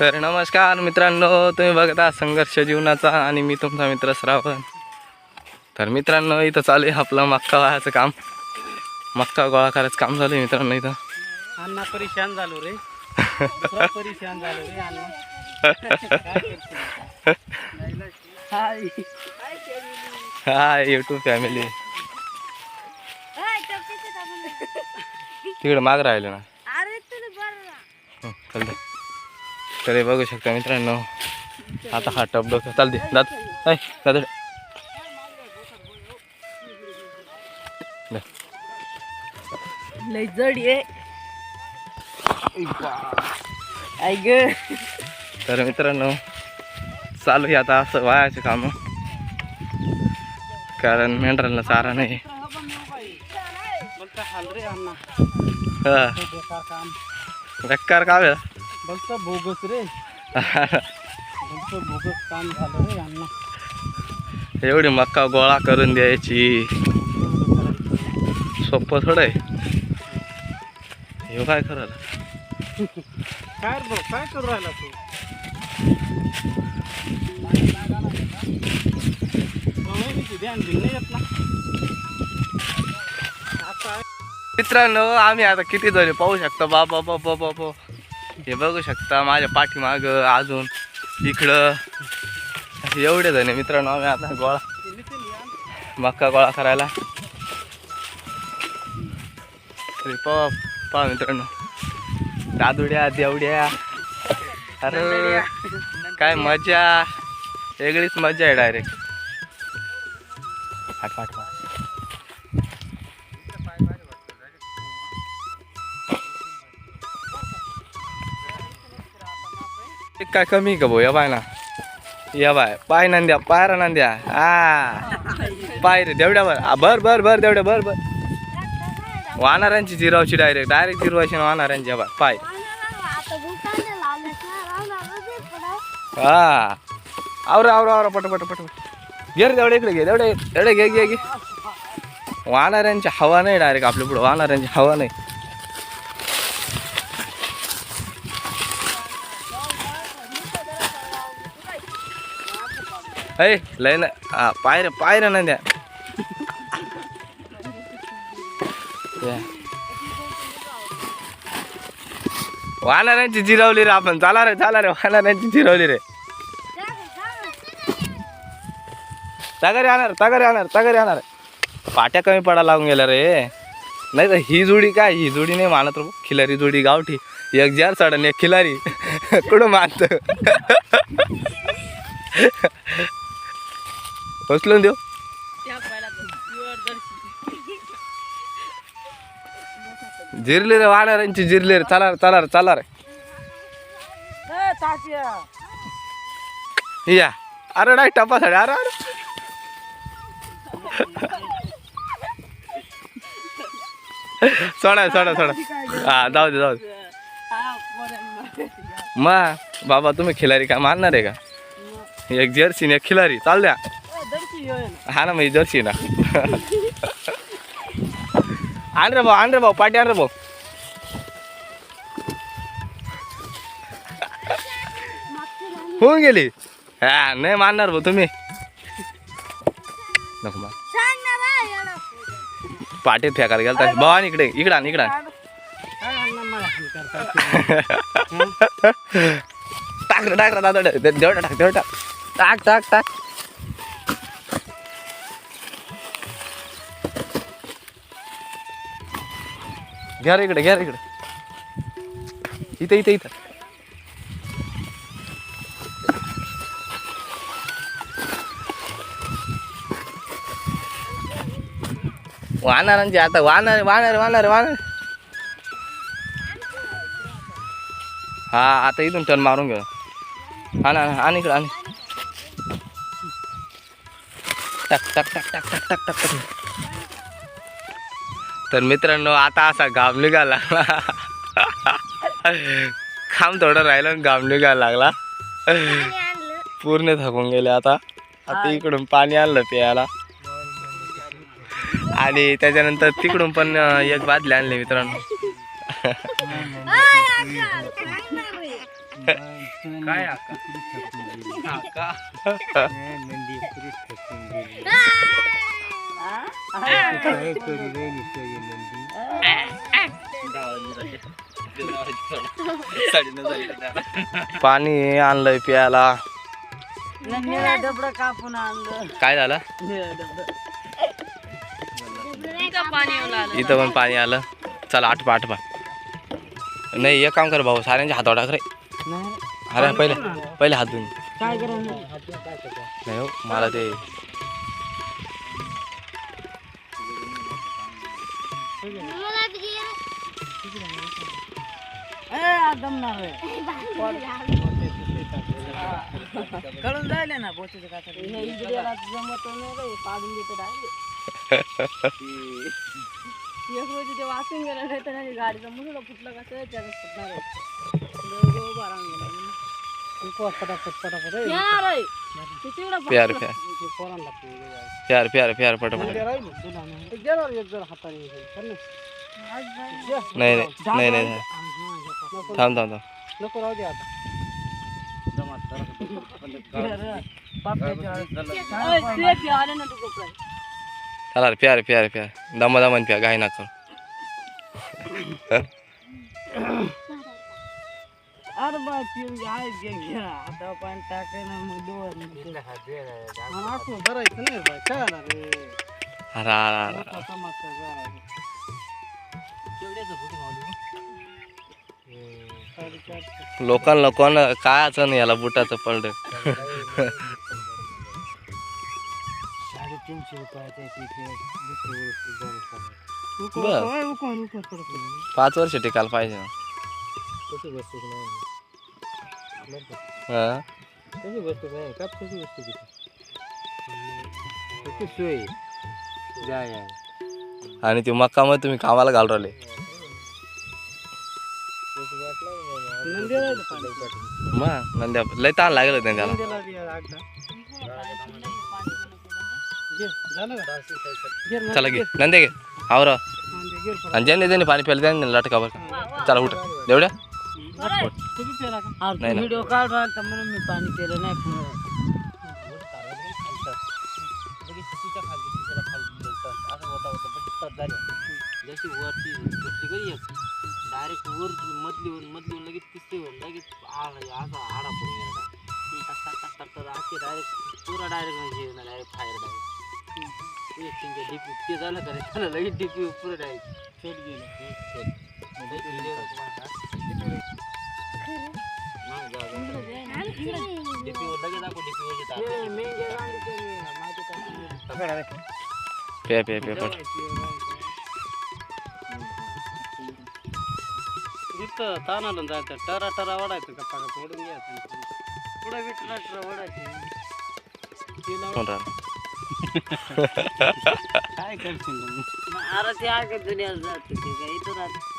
तर नमस्कार मित्रांनो तुम्ही बघत संघर्ष जीवनाचा आणि मी तुमचा मित्र श्रावण. तर मित्रांनो इथं चालू आहे आपलं मक्का वाहायचं काम. मक्का गोळा करायचं काम चालू आहे मित्रांनो इथं. अण्णा परेशान झालो रे. पुरा परेशान झालो रे अण्णा. हाय. हा यूट्यूब फॅमिली तिकडे माग राहिले ना. अरे तर हे बघू शकता मित्रांनो. आता हा टप डोकं. चालते दाद ऐ दादा लय जड ग. तर मित्रांनो चालू आहे आता असं वायाचे काम. कारण मेंढरांना चारा नाही. बेकार काम आहे. बोलता बोगस रे. बोलतो बोगस काम झालं रे अण्णा एवढी मक्का गोळा करून द्यायची. सोपं थोडं आहे. हे काय करायला काय भाऊ काय करू राहिला तू? मित्रांनो आम्ही आता किती झाले पाहू शकता? बाबा बाबा बाबा हे बघू शकता माझ्या पाठीमाग अजून इकडं एवढे झाले मित्रांनो आम्ही आता गोळा मक्का गोळा करायला. अरे पवा पहा मित्रांनो. दादुड्या देवड्या. अरे काय मजा. वेगळीच मजा आहे डायरेक्ट आठ आठ एक काय कमी का भाऊ? या बाय ना या बाय. पाय नंद्या पायरा नंद्या. आ. पाय रे देवड्या बर आ, बर बर बर देवड्या बर बर. वानारांची जिरावची डायरेक्ट डायरेक्ट जिरवायची ना वानारांची या बाय. पाय. हा आवरा आवरा आवरा पट पट पट घे रे देवड्या इकडे घे देवडे देवडे घे घे घे. वानाऱ्यांची हवा नाही डायरेक्ट आपल्या पुढे. वानाऱ्यांची हवा नाही. ऐ लय ना हा पाय रे पाय रे ना द्या वानाऱ्यांची जिरवली रे आपण चाला रे चाला रे वानाऱ्यांची जिरवली रे तगारी आणणार तगारी आणणार तगारी आणणार पाट्या कमी पडा लागून गेल्या रे नाही तर ही जोडी काय ही जोडी नाही मानत रे खिलारी जोडी गावठी एक जार चढण एक खिलारी कुठं मानत उचलून देऊ जिरले रे वाणाऱ्यांची जिरले रे. चला रे चला रे चला रे. या. अरे नाही टपा साडे अरे अरे. सोडा सोडा सोडा. हा जाऊ दे जाऊ दे. मा बाबा तुम्ही खिलारी का मानणार आहे का? एक जर्सी एक खिलारी चाल द्या. हा ना म्हणजे जर्सी ना. आण रे भाऊ आण रे भाऊ पाठी आण रे भाऊ. होऊन गेली. हा नाही मानणार भाऊ तुम्ही. नको येडा. पाठीत फेकायला गेलता. भाऊ आण इकडे इकडे आण इकडे आण. टाक रे टाक रे दादा देवटा टाक देवटा टाक टाक टाक. घ्या रे इकडे घ्या रे इकडे इथं इथं इथं वाहणारांची आता वाहणार वाहणार वाहणार वाहणार हा आता इथून टर्न मारून घेऊ हा ना आण इकडं आण टाक टाक टाक टाक टाक टाक टाक टाक तर मित्रांनो आता असा घाम निघायला लागला. खांब थोडं राहिलं आणि घाम निघायला लागला. पूर्ण थकून गेले आता. आता इकडून पाणी आणलं प्यायला. आणि त्याच्यानंतर तिकडून पण एक बादली आणली मित्रांनो. काय पाणी आणलंय प्यायला. डबडं कापून आणलं काय झालं? इथं पण पाणी आलं. चला आठवा आठवा नाही एक काम कर भाऊ साऱ्यांच्या हातावर टाक रे. अरे पहिले पहिले हात धुवून काय नाही हो मला ते मला बी दमणार कळून जायले ना बोचीचं काय जमत नाही रे पाडून देतो एक वेळी ते वाचून गेलं नाही तर नाही गाडीचा मुलं फुटलं कसं त्याला फुटणार पटापट पटापट प्यार प्यार प्यार प्यार प्यार पटापट नाही नाही नाही थांब थांब थांब नको राहू दे आता प्यार प्यार प्यार दमा दमान प्या गाय ना अरे बा पिऊन आहे घे. घ्या आता पण टाकाय ना मग दोन. असं नाही रे? लोकांना कोण काय अचं नाही याला बुटाचं पडलं साडेतीनशे रुपयाच्या तिथे दुसरी वस्तू झाली बर. होय, उकळून उकळून पडतो पाच वर्ष टिकायला पाहिजे. तशी वस्तू नाही हा? तशी वस्तू नाही का तशी वस्तू किती तशी सोय. जाय आणि ती मक्कामध्ये तुम्ही कामाला घाल राहिले. नंदेला मग नंद्या लय ताण लागेल त्याला. नंदेला दे एकदा. घे, झालं का? घे ना, चला घे. नंदे घे. आवर. नंदे, घे परत. आणि ज्यांनी ज्यांनी पाणी प्यायलं त्यांनी लटका बरं चला उठ. देवड्या. व्हिडिओ काढ राहिला म्हणून मी पाणी पिलं नाही डायरेक्ट वर मधली वर मधली लगेच तिसरी वर लगेच असा आडा पडून डायरेक्ट पुरा direct direct fire direct DP ते झालं का त्याला लगेच डीपी पुरं डायरेक्ट शेट गेलं प्या प्या प्या पट इथं तानाला जायचं टरा टरा वाढायचं का पाका फोडून घ्यायचं पुढे विटला टरा वाढायचं राहिलं? काय करशील अरे ते आगे दुनियाला जात ते काय इथं राहत